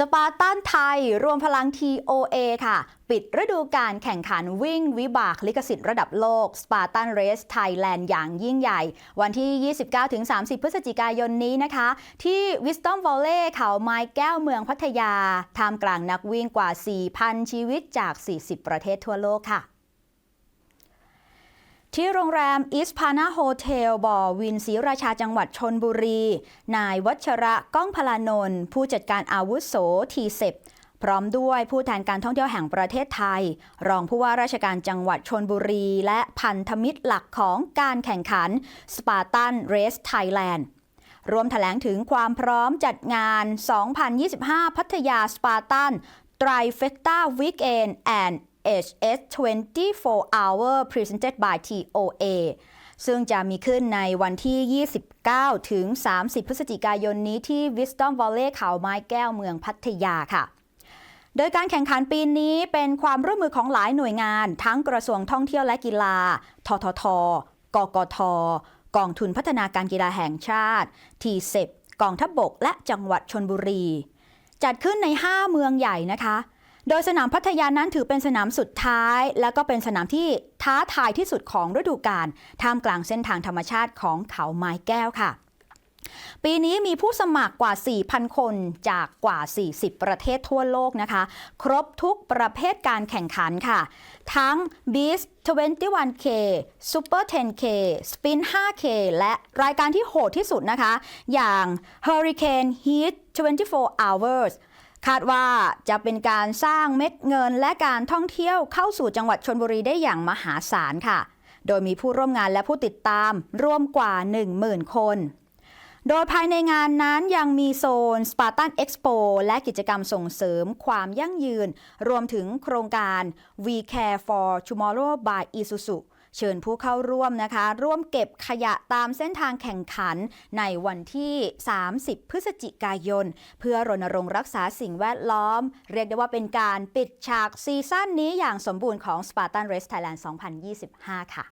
สปาร์ตันไทย รวมพลัง TOA ค่ะ ปิดฤดูการแข่งขันวิ่งวิบากลิขสิทธิ์ระดับโลกสปาร์ตันเรสไทยแลนด์อย่างยิ่งใหญ่ วันที่ 29-30 พฤศจิกายนนี้นะคะ ที่ Wisdom Valley เขาไม้แก้วเมืองพัทยาท่ามกลางนักวิ่งกว่า 4,000 ชีวิตจาก 40 ประเทศทั่วโลกค่ะ ที่โรงแรมอิสพานาโฮเทลบ่อวินศรีราชาจังหวัดชนบุรี นายวัชระก้องพลานนท์ผู้จัดการอาวุโสทีเซปพร้อมด้วยผู้แทนการท่องเที่ยวแห่งประเทศไทย รองผู้ว่าราชการจังหวัดชนบุรี และพันธมิตรหลักของการแข่งขัน Spartan Race Thailand รวมแถลงถึงความพร้อมจัดงาน 2025 พัทยาสปาร์ตัน Trifecta Weekend and HS 24 Hour Presented by TOA ซึ่งจะมีขึ้นในวันที่ 29 ถึง 30 พฤศจิกายนนี้ที่ Wisdom Valley เขาไม้แก้วเมืองพัทยาค่ะ โดยการแข่งขันปีนี้เป็นความร่วมมือของหลายหน่วยงาน ทั้งกระทรวงท่องเที่ยวและกีฬา ททท กกท กองทุนพัฒนาการกีฬาแห่งชาติ ทีเซปกองทัพบบก และจังหวัดชนบุรี จัดขึ้นใน 5 เมืองใหญ่นะคะ โดยสนามพัทยานั้นถือเป็นสนามสุดท้าย และก็เป็นสนามที่ท้าทายที่สุดของฤดูกาลท่ามกลางเส้นทางธรรมชาติของเขาไม้แก้วค่ะ ปีนี้มีผู้สมัครกว่า 4,000 คนจากกว่า 40 ประเทศทั่วโลกนะคะ ครบทุกประเภทการแข่งขันค่ะ ทั้ง Beast 21K Super 10K Spin 5K และรายการที่โหดที่สุดนะคะ อย่าง Hurricane Heat 24 Hours คาดว่าจะเป็นการสร้างเม็ดเงินและการท่องเที่ยวเข้าสู่จังหวัดชนบุรีได้อย่างมหาศาลค่ะ โดยมีผู้ร่วมงานและผู้ติดตามร่วมกว่า 10,000 คน โดยภายในงานนั้นยังมีโซน Spartan Expo และกิจกรรมส่งเสริมความยั่งยืน รวมถึงโครงการ We Care for Tomorrow by Isuzu เชิญผู้เข้าร่วมนะคะ ร่วมเก็บขยะตามเส้นทางแข่งขันในวันที่ 30 พฤศจิกายน เพื่อรณรงค์รักษาสิ่งแวดล้อม เรียกได้ว่าเป็นการปิดฉากซีซั่นนี้อย่างสมบูรณ์ของ Spartan Race Thailand 2025 ค่ะ